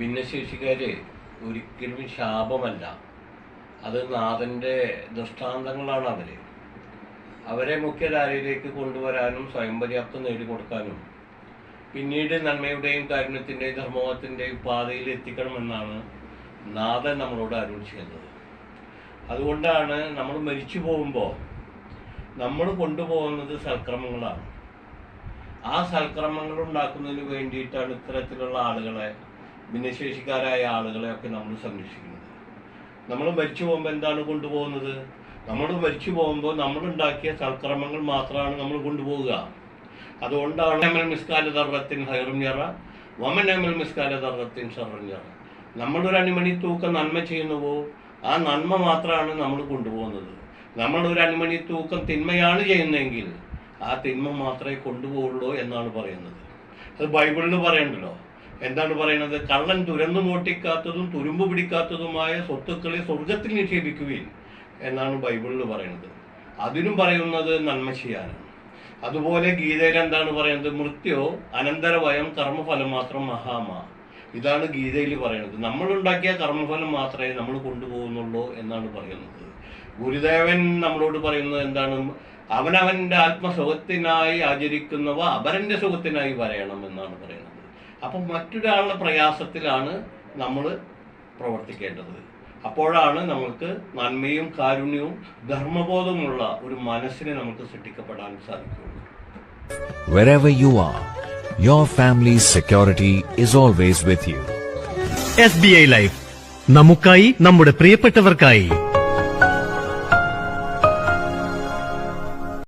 ഭിന്നശേഷിക്കാര് ഒരിക്കലും ശാപമല്ല. അത് നാഥന്റെ ദൃഷ്ടാന്തങ്ങളാണ് അവർ അവരെ മുഖ്യധാരയിലേക്ക് കൊണ്ടുവരാനും സ്വയം പര്യാപ്തം നേടിക്കൊടുക്കാനും പിന്നീട് നന്മയുടെയും കാരുണ്യത്തിന്റെയും ധർമ്മത്തിന്റെയും പാതയിൽ എത്തിക്കണമെന്നാണ് നാഥൻ നമ്മളോട് അരുൾ അതുകൊണ്ടാണ് നമ്മൾ മരിച്ചു പോകുമ്പോൾ നമ്മൾ കൊണ്ടുപോകുന്നത് സൽക്രമങ്ങളാണ്. ആ സൽക്രമങ്ങൾ ഉണ്ടാക്കുന്നതിന് വേണ്ടിയിട്ടാണ് ഇത്തരത്തിലുള്ള ആളുകളെ ഭിന്നശേഷിക്കാരായ ആളുകളെയൊക്കെ നമ്മൾ സംരക്ഷിക്കുന്നത്. നമ്മൾ മരിച്ചു പോകുമ്പോൾ എന്താണ് കൊണ്ടുപോകുന്നത്? നമ്മൾ മരിച്ചു പോകുമ്പോൾ നമ്മൾ ഉണ്ടാക്കിയ സൽക്രമങ്ങൾ മാത്രമാണ് നമ്മൾ കൊണ്ടുപോവുക. അതുകൊണ്ടാണ് അമൽ മിസ്കാല ദർറത്തിൻ ഞറ വമൻ അമൽ മിസ്കാല ദർറത്തിൻ ഷറഞ്ഞറ നമ്മളൊരു അണിമണി തൂക്കം നന്മ ചെയ്യുന്നുവോ? ആ നന്മ മാത്രമാണ് നമ്മൾ കൊണ്ടുപോകുന്നത്. നമ്മളൊരു അണിമണി തൂക്കം തിന്മയാണ് ചെയ്യുന്നതെങ്കിൽ ആ തിന്മ മാത്രമേ കൊണ്ടുപോകുള്ളൂ എന്നാണ് പറയുന്നത്. അത് ബൈബിളിൽ പറയണ്ടല്ലോ. എന്താണ് പറയുന്നത്? കള്ളൻ തുരന്നു മോട്ടിക്കാത്തതും തുരുമ്പ് പിടിക്കാത്തതുമായ സ്വത്തുക്കളെ സ്വർഗത്തിൽ നിക്ഷേപിക്കുകയും എന്നാണ് ബൈബിളിൽ പറയുന്നത്. അതിനും പറയുന്നത് നന്മ ചെയ്യാനാണ് അതുപോലെ ഗീതയിൽ എന്താണ് പറയുന്നത്? മൃത്യോ അനന്തരവയം കർമ്മഫലം മാത്രം മഹാമ. ഇതാണ് ഗീതയിൽ പറയുന്നത്. നമ്മൾ ഉണ്ടാക്കിയ കർമ്മഫലം മാത്രമേ നമ്മൾ കൊണ്ടുപോകുന്നുള്ളൂ എന്നാണ് പറയുന്നത്. ഗുരുദേവൻ നമ്മളോട് പറയുന്നത് എന്താണ്? അവനവന്റെ ആത്മസുഖത്തിനായി ആചരിക്കുന്നവ അപരന്റെ സുഖത്തിനായി വരയണം എന്നാണ് പറയുന്നത്. അപ്പം മറ്റൊരാളുടെ പ്രയാസത്തിലാണ് നമ്മൾ പ്രവർത്തിക്കേണ്ടത്. അപ്പോഴാണ് നമുക്ക് നന്മയും കാരുണ്യവും ധർമ്മബോധമുള്ള ഒരു മനസ്സിനെ നമുക്ക് സൃഷ്ടിക്കപ്പെടാൻ സാധിക്കുള്ളൂ Wherever you are, your family's security is always with you. S B I life നമുക്കായി നമ്മുടെ പ്രിയപ്പെട്ടവർക്കായി